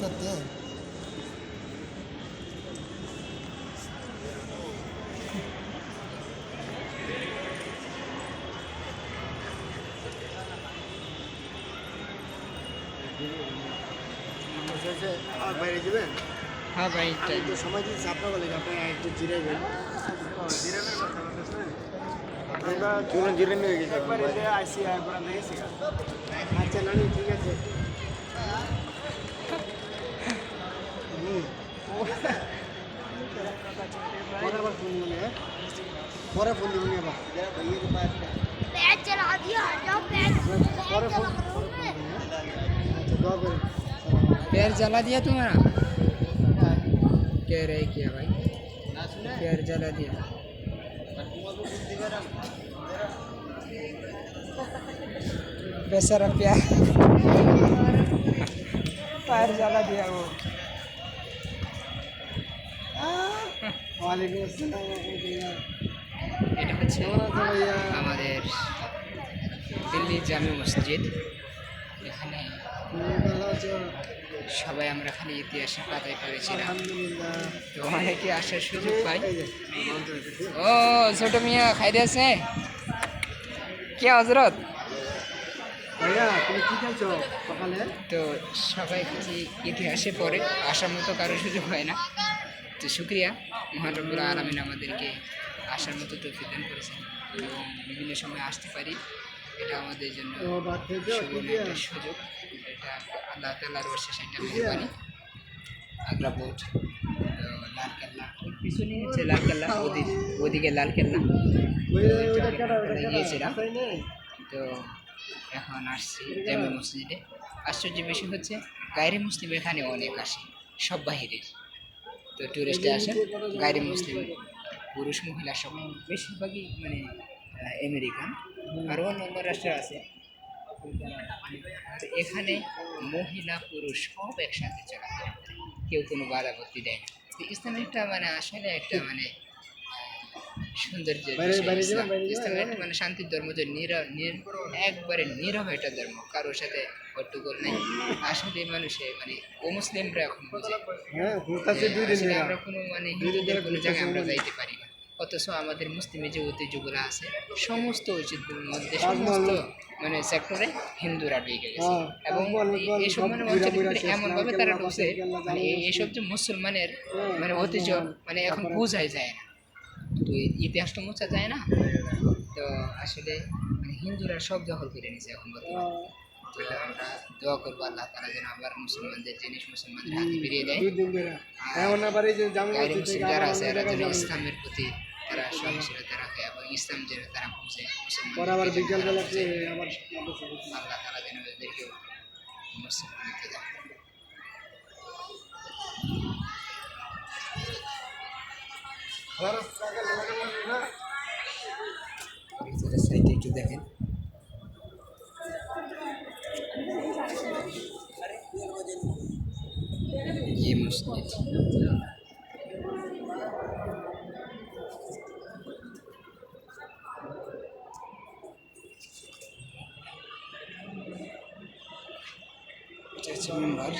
করতে বাইরে যাবেন হ্যাঁ বাইরে তো সময় দিচ্ছি আপনার বলে আপনি একটু জিরাবেন জিরাবেন কথা বলতেছেন আমরা চুরন জিরে নিয়ে গেছি একবার এসে আইসি আইবার দেখেছি আচ্ছা নানি ঠিক আছে पूरे फ़ोन नहीं है बाप जरा भैया के पास बैट चला दिया जाओ बैट पूरे फ़ोन पैर जला दिया तुम्हारा कह रहे किया भाई? पैर जला दिया। पैसा प्यार पैर जला दिया वो। वालेकुम अस्सलाम এটা হচ্ছে আমাদের দিল্লি জামে মসজিদ। এখানে সবাই আমরা খালি ইতিহাসের পাতায় পড়েছিলাম। তো অনেকে আসার সুযোগ পাই। ও ছোট মিয়া খাইতে আছে? কে হজরত? কি তো সবাই খালি ইতিহাসে পড়ে আসার মতো কারও সুযোগ হয় না। তো শুক্রিয়া মহান রব্বুল আলমিন আমাদেরকে আসার মতো তৌফিক দান করেছেন। এবং বিভিন্ন সময় আসতে পারি। এটা আমাদের জন্য একটা সুযোগ। এটা আল্লাহ তাল্লাহর বর্ষে সেটা মেহরবানি আগ্রা বোর্ড তো লাল কেল্লা। পিছনে হচ্ছে লাল কেল্লা ওদিকে ওদিকে লাল কেল্লা। গিয়েছিলাম। তো এখন আসছি জামে মসজিদে। আশ্চর্য বিষয় হচ্ছে গায়রে মুসলিম এখানে অনেক আসে। সব বাহিরের। তো টুরিস্টে আসে গায়রে মুসলিম। পুরুষ মহিলা সব বেশিরভাগই মানে আমেরিকান। আরও অন্য অন্য রাষ্ট্র আছে। তো এখানে মহিলা পুরুষ সব একসাথে চলাফেরা করে। কেউ কোনো বাধা আপত্তি দেয় না। তো ইসলাম একটা মানে আসলে একটা মানে সৌন্দর্য? ইসলাম। একটা মানে শান্তির ধর্ম যে নির- একবারে নীরব একটা ধর্ম কারোর সাথে হট্টগোল নেই। আসলে মানুষে মানে ও মুসলিমরা এখন বুঝে। হ্যাঁ। আমরা কোনো মানে হিন্দুদের কোনো জায়গায় আমরা যাইতে পারি অথচ আমাদের মুসলিমের যে ঐতিহ্যগুলো আছে সমস্ত ঐতিহ্যের মধ্যে সমস্ত মানে সেক্টরে হিন্দুরা ঢুকে গেছে। হ্যাঁ, এবং এই- মানে ঘুরা অঞ্চলে ঘুরা করে শেষ, এমন ভাবে লাল তারা ঢুকছে মানে এইসব যে মুসলমানের হ্যাঁ, মানে ঐতিহ্য মানে এখন বোঝাই যায় না। তো ইতিহাস তো মোছা যায় না। তো আসলে মানে হিন্দুরা সব দখল করে নিয়েছে এখন বর্তমানে। তো আমরা দোয়া করব আল্লাহ তারা যেন আবার মুসলমানদের জিনিস মুসলমানদের হাতে ফিরিয়ে দেয়। মুসলিম যারা আছে এরা যেন ইসলামের প্রতি তারা সহনশীলতা রাখে এবং ইসলাম যেন তারা বুঝে মুসলমানদেরকে পরে আবার যেন বিকেল তারা বেলা বুঝে। আবার মাদ্রাসা করছে। আল্লাহ তারা যেন এদেরকে মুসলমান হতে দেয় ভিতরের সাইডে একটু দেখেন ये मस्जिद মেম্বার